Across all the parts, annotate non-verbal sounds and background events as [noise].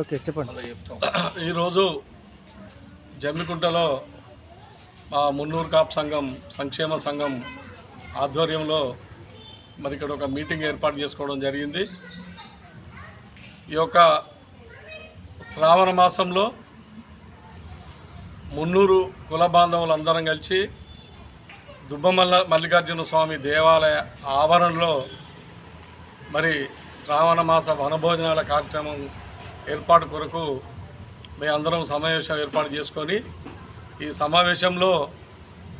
Okay చెప్పండి. [clears throat] ఈరోజు జమ్మికుంటలో మా మున్నూరు కాపు సంఘం సంక్షేమ సంఘం ఆధ్వర్యంలో మరి ఇక్కడ ఒక మీటింగ్ ఏర్పాటు చేసుకోవడం జరిగింది. ఈ యొక్క శ్రావణ మాసంలో మున్నూరు కుల బాంధవులందరం కలిసి దుబ్బమల్ల మల్లికార్జున స్వామి దేవాలయ ఆవరణలో మరి శ్రావణ మాస వనభోజనాల కార్యక్రమం ఏర్పాటు కొరకు మేము అందరం సమావేశం ఏర్పాటు చేసుకొని ఈ సమావేశంలో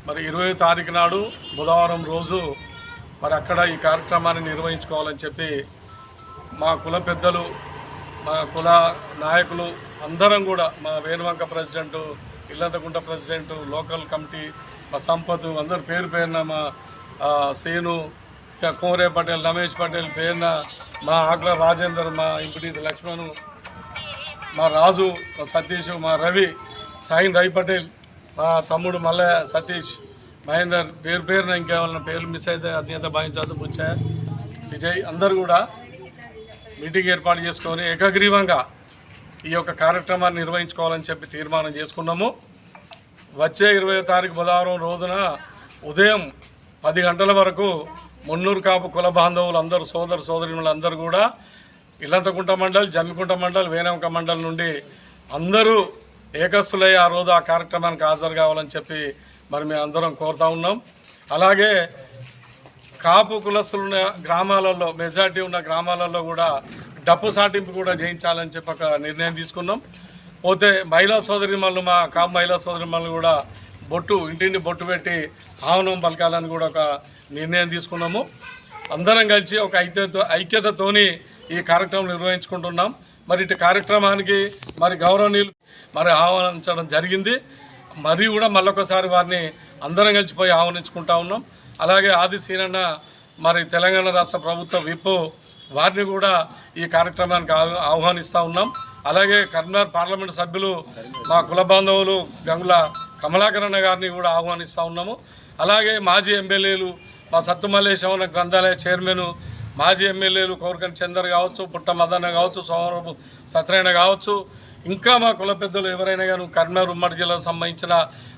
మరి ఇరవై తారీఖు నాడు బుధవారం రోజు మరి అక్కడ ఈ కార్యక్రమాన్ని నిర్వహించుకోవాలని చెప్పి మా కుల పెద్దలు మా కుల నాయకులు అందరం కూడా మా Venuvanka president Illanthakunta president local committee మా సంపత్ అందరు పేరు పేరున మా శ్రీను ఇక కోరే పటేల్ రమేష్ పటేల్ పేరున మా ఆకుల రాజేందర్ మా ఇంపిటి లక్ష్మణ్ మా రాజు మా సతీష్ మా రవి సాయిన్ రవి పటేల్ మా తమ్ముడు మల్లయ్య సతీష్ మహేందర్ పేరు పేరున ఇంకేమైనా పేర్లు మిస్ అయితే అధినేత భావించవద్దు బుచ్చయ్య విజయ్ అందరు కూడా మీటింగ్ ఏర్పాటు చేసుకొని ఏకగ్రీవంగా ఈ యొక్క కార్యక్రమాన్ని నిర్వహించుకోవాలని చెప్పి తీర్మానం చేసుకున్నాము. వచ్చే ఇరవై తారీఖు బుధవారం రోజున ఉదయం పది గంటల వరకు మున్నూరు కాపు కుల బాంధవులు అందరూ సోదరు సోదరులు అందరూ కూడా ఇల్లంతకుంట మండల్ జమ్మికుంట మండల్ వేణంక మండల్ నుండి అందరూ ఏకస్తులై ఆ రోజు ఆ కార్యక్రమానికి హాజరు కావాలని చెప్పి మరి మేము అందరం కోరుతా ఉన్నాం. అలాగే కాపు కులస్తులున్న గ్రామాలలో మెజార్టీ ఉన్న గ్రామాలలో కూడా డప్పు సాటింపు కూడా చేయించాలని చెప్పి ఒక నిర్ణయం తీసుకున్నాం. పోతే మహిళా సోదరిమల్లు మా కాపు మహిళా సోదరిమల్లు కూడా బొట్టు ఇంటిని బొట్టు పెట్టి ఆవనం పలకాలని కూడా ఒక నిర్ణయం తీసుకున్నాము. అందరం కలిసి ఒక ఐక్యత ఐక్యతతోని ఈ కార్యక్రమం నిర్వహించుకుంటున్నాం. మరి ఇటు కార్యక్రమానికి మరి గౌరవనీయులు మరి ఆహ్వానించడం జరిగింది. మరి కూడా మళ్ళొకసారి వారిని అందరం కలిసిపోయి ఆహ్వానించుకుంటా ఉన్నాం. అలాగే ఆది సీనన్న మరి తెలంగాణ రాష్ట్ర ప్రభుత్వ విప్ వారిని కూడా ఈ కార్యక్రమానికి ఆహ్వానిస్తూ ఉన్నాం. అలాగే కరీంనగర్ పార్లమెంట్ సభ్యులు మా కుల బాంధవులు గంగుల కమలాకరణ గారిని కూడా ఆహ్వానిస్తూ ఉన్నాము. అలాగే మాజీ ఎమ్మెల్యేలు మా సత్తుమల్లేశ్వర గ్రంథాలయ చైర్మన్ మాజీ ఎమ్మెల్యేలు కోరికని చందర్ కావచ్చు పుట్ట మదన్న కావచ్చు సోమరపు సత్యనారాయణ కావచ్చు ఇంకా మా కుల పెద్దలు ఎవరైనా కానీ కరీంనగర్ ఉమ్మడి జిల్లాకు సంబంధించిన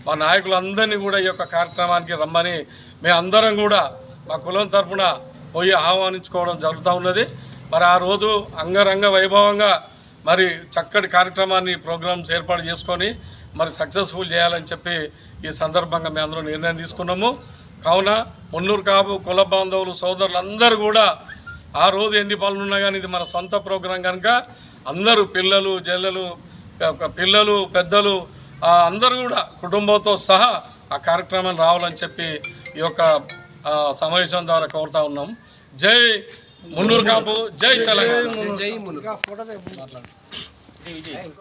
మా నాయకులందరినీ కూడా ఈ యొక్క కార్యక్రమానికి రమ్మని మేమందరం కూడా మా కులం తరఫున పోయి ఆహ్వానించుకోవడం జరుగుతూ ఉన్నది. మరి ఆ రోజు అంగరంగ వైభవంగా మరి చక్కటి కార్యక్రమాన్ని ప్రోగ్రామ్స్ ఏర్పాటు చేసుకొని మరి సక్సెస్ఫుల్ చేయాలని చెప్పి ఈ సందర్భంగా మేము అందరూ నిర్ణయం తీసుకున్నాము. కావున మున్నూరు కాపు కుల బాంధవులు సోదరులందరూ కూడా ఆ రోజు ఎన్ని పనులు ఉన్నా కానీ ఇది మన సొంత ప్రోగ్రాం కనుక అందరూ పిల్లలు జల్లలు పిల్లలు పెద్దలు ఆ, అందరూ కూడా కుటుంబంతో సహా ఆ కార్యక్రమం రావాలని చెప్పి ఈ యొక్క ఆ, సమావేశం ద్వారా కోరుతా ఉన్నాం. జై మున్నూరు కాపు జై తెలంగాణ.